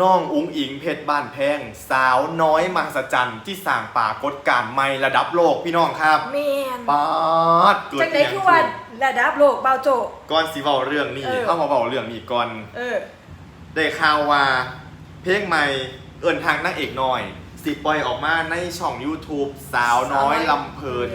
น้องอุ้งอิงเพชรบ้านแพง สาวน้อยมหัศจรรย์ที่สร้างปรากฏการณ์ใหม่ระดับโลกพี่น้องครับแมนปาดเกิดจังไหนย่างคือว่าระดับโลกเบาโจ ก่อนสิเว้าเรื่องนี้เออ เข้ามาเว้าเรื่องนี้ก่อน เออ ได้ข่าวว่าเพลงใหม่เอินทางนางเอกน้อย สิปล่อยออกมาในช่อง YouTube สาวน้อยลำเพลิน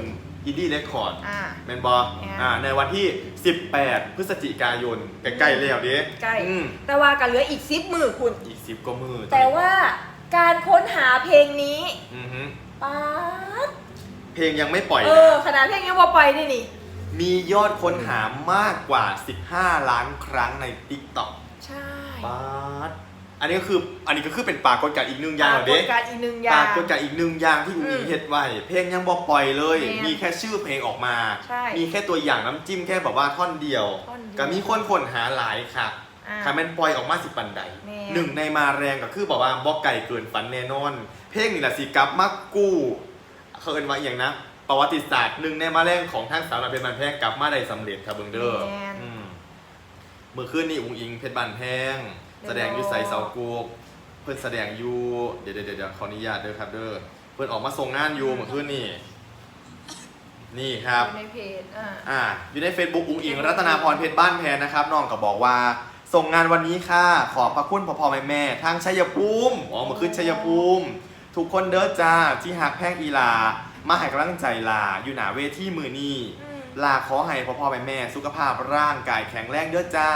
อินดี้เรคคอร์ดอ่า แมนบอแม่น อ่าในวันที่ 18 พฤศจิกายนใกล้ๆแล้วเด้ใกล้ อืมแต่ว่ากันเหลืออีกซิปมือคุณ อีกสิบก็มือแต่ว่าการค้นหาเพลงนี้อือฮึป๊าดเพลงยังไม่ปล่อยเอนะอขนาดเพลงยังว่าไปด้วยนี่ มียอดค้นหามากกว่า 15 ล้านครั้งใน TikTok ใช่ ปาด อันนี้ก็คืออันนี้ก็คือเป็นปรากฏการณ์อีกหนึ่งอย่างเหรอปเด้ รากฏการณ์อีกหนึ่งอปย่ารางกฏการณ์อีกหนึ่งอย่างที่อุ้งอิงอืมเฮ็ดไว้ เพลงยังบอกปล่อยเลย แม่นมีแค่ชื่อเพลงออกมา ใช่มีแค่ตัวอย่างน้ำจิ้มแค่แบบว่าท่อนเดียว ท่อนเดียวก็มีคนคนหาหลายค่ะอ่าคาแมนปล่อยออกมาสิปันใดแม่หนึ่งในมาแรงก็คือบอกว่าบอกไก่เกินฝันแน่นอน เพลงนี่แหละสิกลับมากู้เขาเอินว่าอหย่างนะ ประวัติศาสตร์หนึ่งในมาแรงของทางสาวนาเพชรบันแพงกลับมาได้สำเร็จครับเบิงเดอร์แม่นอืมเมื่อคืนนี่อุ้งอิงเพชรบันแพงเดี๋ยว แสดงอยูไซเสากูกเพื่อนแสดงอยูเดี๋ยวเดี๋ยวเดี๋ยวขออนุญาตเด้อครับเด้อเพื่อนออกมาส่งงานอยูเมื่อคืนนี่ นี่ครับ อยู่ในเพจอ่าอ่าอยู่ใน Facebook อุ้งอิงรัตนาพรเพชรบ้านแพนนะครับน้องก็บอกว่า ส่งงานวันนี้ค่ะ ขอบพระคุณพ่อพ่อแม่แม่ทางชัยภูมิอ๋อเมื่อคืนชัยภูมิ ทุกคนเด้อจ้าที่หักแพงอีลา มาให้กำลังใจลาอยู่หนาเวทีมือนี้อืมลาขอให้พ่อพ่อแม่แม่สุขภาพร่างกายแข็งแรงเด้อจ้า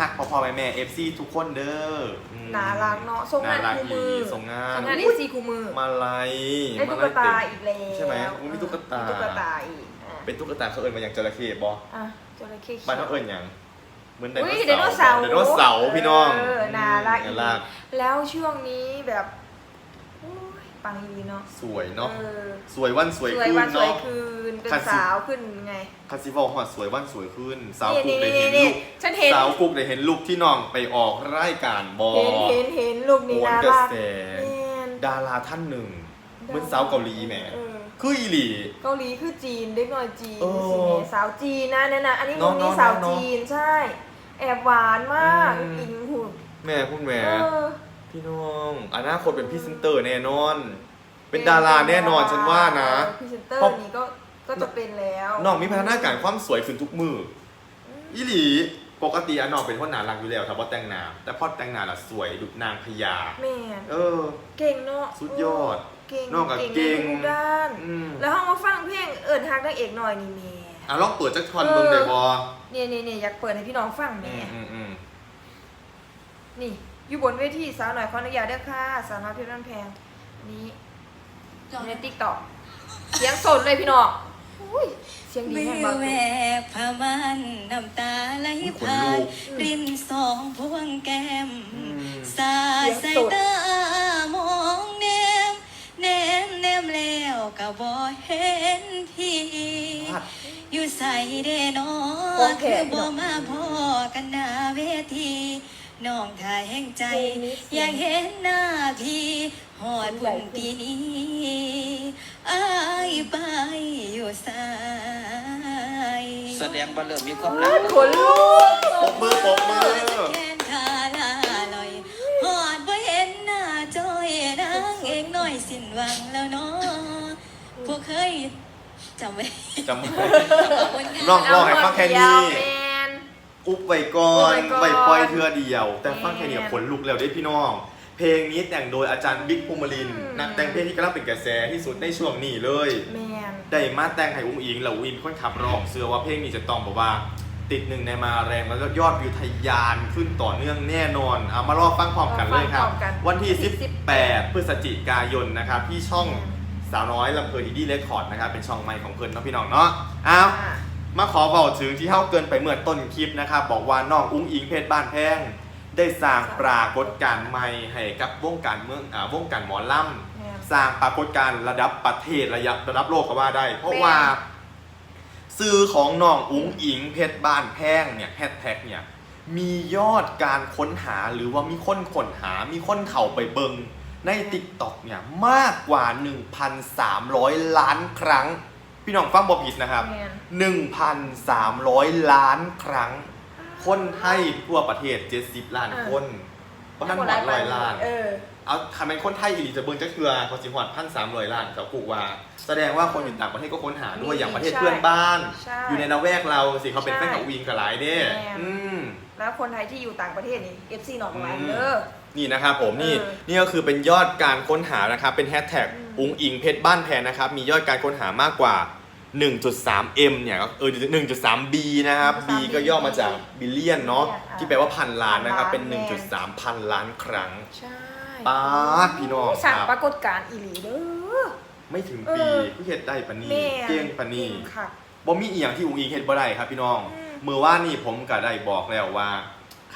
หักพ่อพ่อแม่แม่เอฟซีทุกคนเด้ออืมน่ารักเนาะส่งงานน่ารักคู่มือดีส่งงานส่งงานเออุ๊ยซีคู่มือมาลายได้ตุ๊กตาอีกแล้วใช่ไหมอุ๊ยมีตุ๊กตามีตุ๊กตาอีกอะเป็นตุ๊กตาเขาเอิญมาอย่างจระเข้บออะจระเข้เขียว บ้านเขาเอิญอย่างเหมือนไดอุ้ยโนไดโนเสาเสาร์ร์ไดโนเสาร์พี่น้องเออน่ารักอีน่ากรัก แล้วช่วงนี้แบบโอ้ย ปังดีเนาะสวยเนาะ ออสวยวันสวยสวยขึ้นวันสวยเนาะ คืนเป็นคันสิ สาวขึ้นไง คาสิฟอลฮอดสวยวันสวยขึ้น สาวกุ๊กนี่ได้นี่เห็นนี่ลูกฉันเห็น สาวกุ๊กได้เห็นลูกที่น้องไปออกรายการบอ เห็นเห็นเห็นลูกนี่โหนน่ากระรักแส แม่น ดาราท่านหนึ่งเหมือนสาวเกาหลีแหมเออ คืออีหลี เกาหลีคือจีนเด็กหน่อยจีนเออสิแม่สาวจีนนะเนี่ยนะอันนี้เนาะมุมนี้เนาะสาวเนาะจีนใช่ แอบหวานมากอืม อิงหุ่นแม่พูดแหม่ เออ พี่น้องอนาคตเป็นพรี่เซนเตอร์แน่นอน เป็นดาราแน่นอนฉันว่านะพรีเซนเตอร์เพราะนี้ก็ก็จะเป็นแล้วน้องมีพัฒนาการความสวยขึ้นทุกมืออืมอีหลีปกติอะน้องเป็นคนหนารักอยู่แล้วถ้าพอแต่งหน้าแต่พอแต่งหน้าละสวยดุจนางพญาแม่นเออ เก่งเนาะสุดยอดเก่งนอกจากเก่งในทุกด้านอืมแล้วห้องมาฟังเพลงเอิญฮักนางเอกหน่อยนี่แม่อะลองเปิดจักทอนเบิ่งได้บ่เนี่ยเนี่ยเนี่ยอยากเปิดให้พี่น้องฟังอืแม่มอืมอืมนี่ อยู่บนเวทีสาวหน่อยขออนุญาตเด้อค่ะสาวน้อยเพชรบ้านแพงอันนี้อยู่ในติ๊กต็อกเสียงสดเลยพี่น้องอุ้ยเสียงดีมืแน่อมากแหวกผ้ามันน้ำตาไหลผ่านริมสองพวงแก้มอืมสาดใส่ตามองแนมแนมแนมแล้วก็บ่เห็นพี่พลาดอยู่ใส่เดนอโอเคคือบ่มาพอกันหน้าเวที น้องถ่ายแห่งใจ อยากเห็นหน้าพี่หอดบุญปีนี้อายไปอยู่ใส่แสดงว่าเริ่มมีความรัเอ้กยขนลุกปกมือปกมือแขนขาลาลอยหอดบ่เห็นหน้าจอยนางเอกน้อยสิ้นหวังแล้วเนาะพวกเคยจำไว้จำไว้ลองลองให้ฟังแค่นี้แมน อุบไว้ก่อนอุบไว้ก่อนไว้ปล่อยเทื่อเดียว แต่ฟังแค่นี้แม่ขนลุกแล้วได้พี่น้อง เพลงนี้แต่งโดยอาจารย์บิ๊กภูมิลินทร์อืม นักแต่งเพลงที่กำลังเป็นกระแสที่สุดในช่วงนี้เลย แมน ได้มาแต่งให้อุ้งอิงแล้วอุ้งอิงคนขับร้องเชื่อว่าเพลงนี้จะต้องแบบว่า ติดหนึ่งในมาแรงแล้วก็ยอดวิวทะยานขึ้นต่อเนื่องแน่นอนเอามารอฟังพร้อมกันเลยครับฟังพร้อมกันวันที่ 18 พฤศจิกายนนะครับ ที่ช่องสาวน้อยลำเพลินอีดี้เรคคอร์ดนะครับ เป็นช่องใหม่ของเพิ่นเนาะพี่น้องเนาะอ้าวอะ มาขอเบาถึงที่เท่าเกินไปเมื่อต้นคลิปนะครับ บอกว่าน้องอุ้งอิงเพชรบ้านแพงได้สร้างปรากฏการณ์ใหม่ให้กับวงการเมืองอ่าวงการหมอลแม่นำสร้างปรากฏการณ์ระดับประเทศระดับระดับโลกก็ว่าได้ เพราะแม่ว่าซื้อของน้องอุ้งอิงเพชรบ้านแพงเนี่ยแฮชแท็กเนี่ยมียอดการค้นหาหรือว่ามีคนค้นหา มีคนเข้าไปเบิงใน t ิ k t o k เนี่ยมากกว่า 1,300 ล้านครั้ง พี่น้องฟังบ่ผิดนะครับ แมน1,300 ล้านครั้ง คนไทยทั่วประเทศ 70 ล้านอ่าคนเพราะท่านหอดร้อยล้าน เออ เอาทำเป็นคนไทยอีหลีจะเบิ่งจะเคือพอสิหอดพันสามร้อยล้านกับกูว่า แสดงว่าคนอยู่ต่างประเทศก็ค้นหาด้วยมีอย่างประเทศใช่เพื่อนบ้าน ใช่อยู่ในละแวกเราสิเขาเป็นใช่แฟนกับวิงกับหลายเด้ แม่ อืม แล้วคนไทยที่อยู่ต่างประเทศนี่ FC หนองไม้อืมเด้อ นี่นะครับผมนี่เออนี่ก็คือเป็นยอดการค้นหานะครับเป็นแฮชแท็กอืมอุงอิงเพชรบ้านแพนนะครับมียอดการค้นหามากกว่า 1.3 M เนี่ยก็เออ 1.3 B นะครับ B ก็ย่อมาจากบิลเลียนเนาะอ่าที่แปลว่าพันล้านนะครับเป็นพันล้าน1.3 พันล้านครั้ง ใช่ป๊าดพี่น้องสั่งครับปรากฏการณ์อีหลีเด้อ ไม่ถึงเอปีอผู้เฮ็ดได้ปานนี้แม่เก่งปานนี้เก่งค่ะ บ่มีอีหยังที่อุงอิงเฮ็ดบ่ได้ครับพี่น้อง อืม เมื่อว่านนี่ผมก็ได้บอกแล้วว่า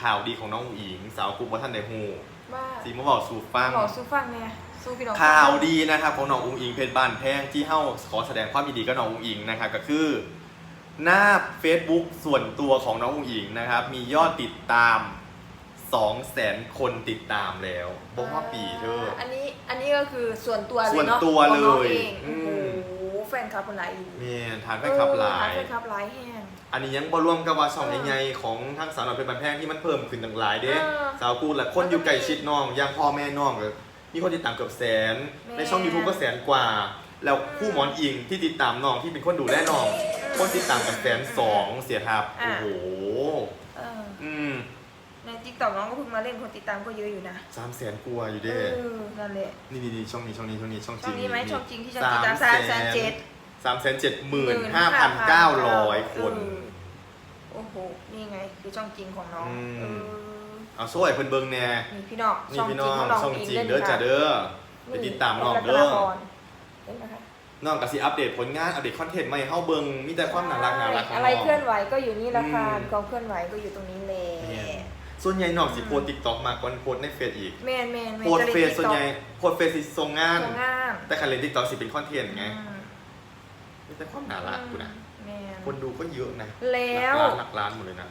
ข่าวดีของน้องอุงอิงสาวกุ๊กบ่ทันได้ฮู้ว่าสิมาบอกสู่ฟัง บอกสู้ฟังเนี่ยสู้พี่น้องข่าวดีนะครับของน้องอุงอิงเพชรบ้านแพงที่เฮ้าขอแสดงความยินดีกับน้องอุงอิงนะครับก็คือ หน้า Facebook ส่วนตัวของน้องอุงอิงนะครับ มียอดติดตาม2แสนคนติดตามแล้วบอกว่าปีเธอ อันนี้อันนี้ก็คือส่วนตัวเลยส่วนเนาะตัวของน้องเลยเองอืโอ้มโห แฟนคลับคนไหนอีกเมนทานแฟนคลับหลาเออย แฟนคลับหลายแห้ง อันนี้ยังบ่รวมกับว่าช่องเออใหญ่ๆของทั้งสาวน้อยเพชรบ้านแพงที่มันเพิ่มขึ้นต่างหลายเด้เออสาวกูและคนอยู่ใกล้ชิดน้องอย่างพ่อแม่น้องก็มีคนติดตามเกือบแสน แม่ ในช่อง YouTube ก็แสนกว่า แล้วคู่หมอนอิงที่ติดตามน้องที่เป็นคนดูแลน้อง คนติดตามกับแสนสองเสียครับอะโอ้โห เออ อืมใน ทิกตอกน้องก็เพิ่งมาเล่นคนติดตามก็เยอะอยู่นะสามแสนกว่าอยู่เอเด้อนั่นแหละ นี่นี่นี่ช่องนี้ช่องนี้ช่องนี้ช่องจช่ริองงนี้ไหมช่องจริงที่จะติดตามสามแสนเจ็ด สามแสนเจ็ดหมื่นห้าพันเก้าร้อยคน เออ โอ้โห นี่ไงคือช่องจริงของน้องอืม เออเอาช่วยเพิ่นเบิ่งแน่นี่พี่น้องนี่ช่องพี่จน้ริองงของน้องช่องเองจริงเล่นเด้อจ้าเด้อไปติดตามน้องเด้อ เห็นไหมคะน้องก็สิอัปเดตผลงาน อัปเดตคอนเทนต์ใหม่ให้เฮาเบิ่งมีแต่ความน่ารักน่ารักของอะไรน้องเคลื่อนไหวก็อยู่นี่ละค่ะอืมความเคลื่อนไหวก็อยู่ตรงนี้แหละ ส่วนใหญ่น้องสิโพสต์ TikTok มากกว่าโพสต์ในเฟซอีก แมนแมนแมนโพสต์จะเฟล่ซส่วนใหญ่โพสต์เฟซสิส่งงานทำงานแต่คันเล่น TikTok สิเป็นคอนเทนต์ไงอืมมีแต่ความน่ารักกูนะ แมน คนดูก็เยอะนะแล้ว หลักล้านหลักล้านหมดเลยนะ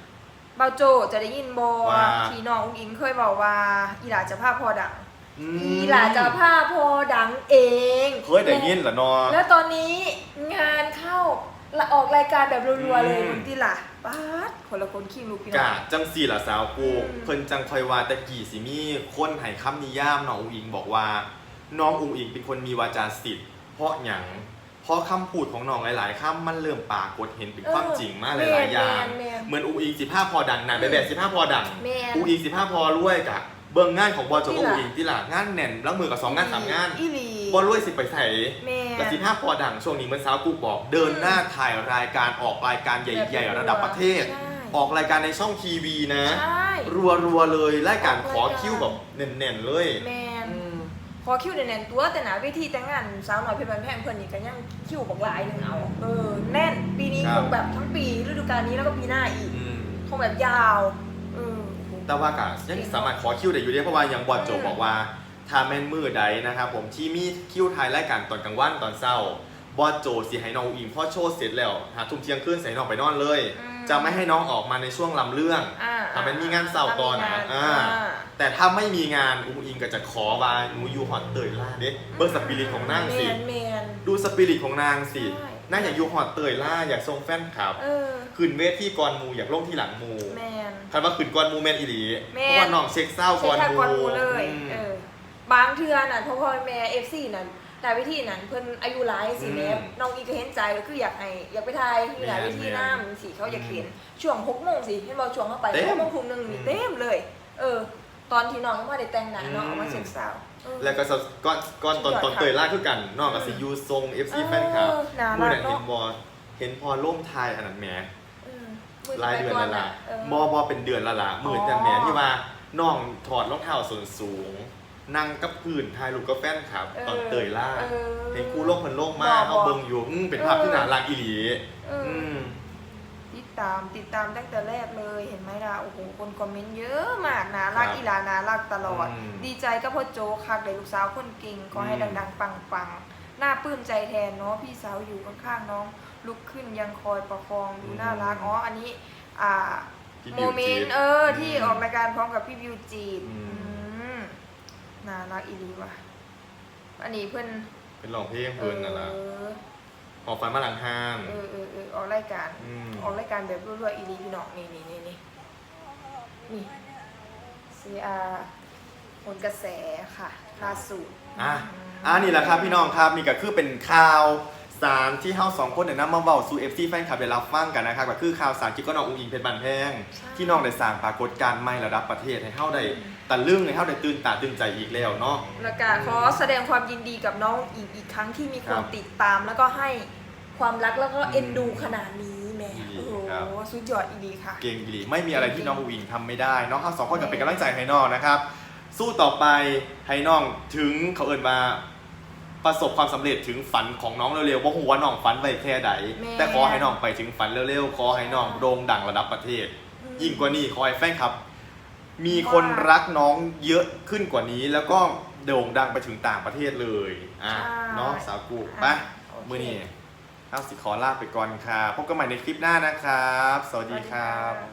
เบาโจจะได้ยินบอว่า ที่น้องอุ้งอิงเคยบอกว่า อีหลาจะพาพอดังอืมอีหลาจะพาพอดังเองเคยได้ยินเหรอเนาะแล้วตอนนี้งานเข้าละออกรายการแบบรัวๆเลยอืมมึงที่ล่ะ ป๊าดคนละคนขี้ลูกพี่น้กะอง จังสี่ล่ะสาวกูอืม เพิ่นจังคอยว่าแต่กี่สิมีคนให้คำนิยามน้องอุ๋งอิงบอกว่า น้องอุ๋งอิงเป็นคนมีวาจาศิษย์เพราะหยังเพราะคำพูดของน้องหลายๆคำมันเริ่มปรากฏเห็นเป็นความจริงมากหลายๆอย่าง แมน เหมือนอุ๋งอิงสิผ้าพอดังนะแบบแบบสิผ้าพอดังแมนอุ๋งอิงสิผ้าพอรวยกะเบิ่งงานของบอโจที่กับล่ะอุ๋งอิงที่ล่ะงานแน่นแล้วมือกับสองงานสามงาน อีหลี บอรวยสิไปใส่แมนและสิผ้าพอดังช่วงนี้เหมันสาวกูบอก เดินหน้าถ่ายรายการออกรายการใหญ่ๆ ระดับประเทศ ใช่ ออกรายการในช่องทีวีนะ ใช่ รัวๆเลยรายการขอออกรายการคิวแบบแน่นๆเลยแมน อืมพอคิวแน่นๆตัวแต่หนาเวทีแต่งงานสาวน้อยเพชรบันแพงเพื่อนนี่ก็ยังคิวบอกหลายหนึ่งเอา เออ แน่น ปีนี้คครับงแบบทั้งปีฤดูกาลนี้แล้วก็ปีหน้าอีก อืม คงแบบยาว เออ แต่ว่ากะยังสามารถขอคิวได้อยู่เด้เพราะว่าอย่างบอดโจอืมบอกว่า ถ้าแม่นมือใดนะครับผมที่มีคิวถ่ายรายการตอนกลางวันตอนเช้าบอดโจสิให้น้องอิงพ่อโชว์เสร็จแล้วหาทุ่มเที่ยงคืนใส่น้องไปนอนเลย อืมจะไม่ให้น้องออกมาในช่วงลำเรื่องอ่าถ้ามันมีงานเสาร์ก่อนนะถ้ามีงอ่าอ่า แต่ถ้าไม่มีงานอุ้งอิงก็จะขอว่าหนูอยู่หอดเตยล่าเด้เบิร์สปิริตของนางสิ แมนแมน ดูสปิริตของนางสิใช่ นางอยากอยู่หอดเตยล่าอยากทรงแฟนคลับ เออขึ้นเวทีก่อนหมูอยากลงที่หลังหมูแมน คันว่าขึ้นก่อนหมูแมนอีหลีแม่นเพราะว่าน้องเช็คเศร้าใช้ก่อนท่าหมูก่อนหมูเลย อืม เออ บางเทื่อน่ะเพราะพ่อแม่เอฟซีนั่นแต่วิธีนั้นเพิ่นอายุหลายสิแม่อืมน้องอีก็เห็นใจก็คืออยากให้อยากไปถ่ายที่หลายแม่นวิธีแม่นน้ำสิเขาอยากเห็นช่วงหกโมงสิเห็นบอกช่วงเข้าไปเต็มหกโมงทุ่มหนึงนี่อืมเต็มเลย เออ ตอนที่น้องยังไม่ได้แต่งหน้าเนาะอืม เอามาเซ็กสาวเออ แล้วก็สะก้อนก้อนตอนสุดยอดตอนเตยล่าคือกันน้องกับสิยูทรง FC แฟนคลับเออน่ามือรักนั้นเห็เนาะนบอเห็นพอล่มทายอันนั้นแหมเออมืรายเดือนละละเออบอบอเป็นเดือนละละหมื่นจังแหมที่ว่าน้องถอดรองเท้าส้นสูง นั่งกับพื้นถ่ายรูปกับแฟนคลับ ตอนเตยล่าเออเห็นกูโลกมันโล่งมากบ่บ่เขาเบิ่งอยู่อืมเป็นภาพที่น่ารักอีหลีเออออื มติดตามติดตามตั้งแต่แรกเลยเห็นไหมล่ะโอ้โหคนคอมเมนต์เยอะมากน่ารักครับอีหลาน่ารักตลอดอืมดีใจก็พ่อโจคักเลยลูกสาวคนเก่งขอให้อืม ดังๆ ปังๆ น่าปลื้มใจแทนเนาะพี่สาวอยู่ข้างๆน้อง ลุกขึ้นยังคอยประคองดูน่ารักอ๋ออันนี้ อ่าที่โมบิวเมนจีต์เออที่ออกรายการพร้อมกับพี่บิวจีนอืมอืม น่ารักอีดีว่ะ อันนี้เพื่อนเป็นร้องเพลงเพิ่นนั่นล่ะเออออกฟันมาหลังห้างเออเออเออออกรายการอืม ออกรายการแบบรัวๆอีดีพี่น้องนี่นี่นี่นี่นี่ CR ผลกระแสค่ะล่าสุด อะอ่านี่แหละครับพี่น้องครับนี่ก็คือเป็นข่าว สารที่เฮาสองคนเนี่ยนำมาเว้าสู่ FC แฟนคลับได้รับฟังกันนะครับก็คือข่าวสารเกี่ยวกับน้องอุ้งอิงเพชรบันแพงใช่ ที่น้องได้สร้างปรากฏการณ์ใหม่ระดับประเทศให้เฮาได้ตะลึงให้เฮาได้ตื่นตาตื่นใจอีกแล้วเนาะ แล้วก็ขอแสดงความยินดีกับน้องอีกอีกครั้งที่มีคครันบติดตาม แล้วก็ให้ความรักแล้วก็เอ็นดูขนาดนี้แหม่ดีโอ้โหครับ สุดยอดอีดีค่ะ เก่งอีหลีไม่มีอะไรที่น้องอุ้งอิงทำไม่ได้เนาะเฮาสองคนก็เป็นกำลังใจให้น้องนะครับ สู้ต่อไปให้น้องถึงเขาเอิ้นมา ประสบความสำเร็จถึงฝันของน้องเร็วๆว่าหัวาน้องฝันไว้แค่ใดแม่ แต่ขอให้น้องไปถึงฝันเร็วๆขอให้น้องโด่งดังระดับประเทศยิ่งกว่านี้ขอให้แฟนครับ มีคนรักน้องเยอะขึ้นกว่านี้ แล้วก็โด่งดังไปถึงต่างประเทศเลยอะใช่เนาะสาวกูไปอะโอเค มือนี้ข้าวสิขอลาไปก่อนครับพบกันใหม่ในคลิปหน้านะครับ สวัสดีครับ สวัสดีค่ะ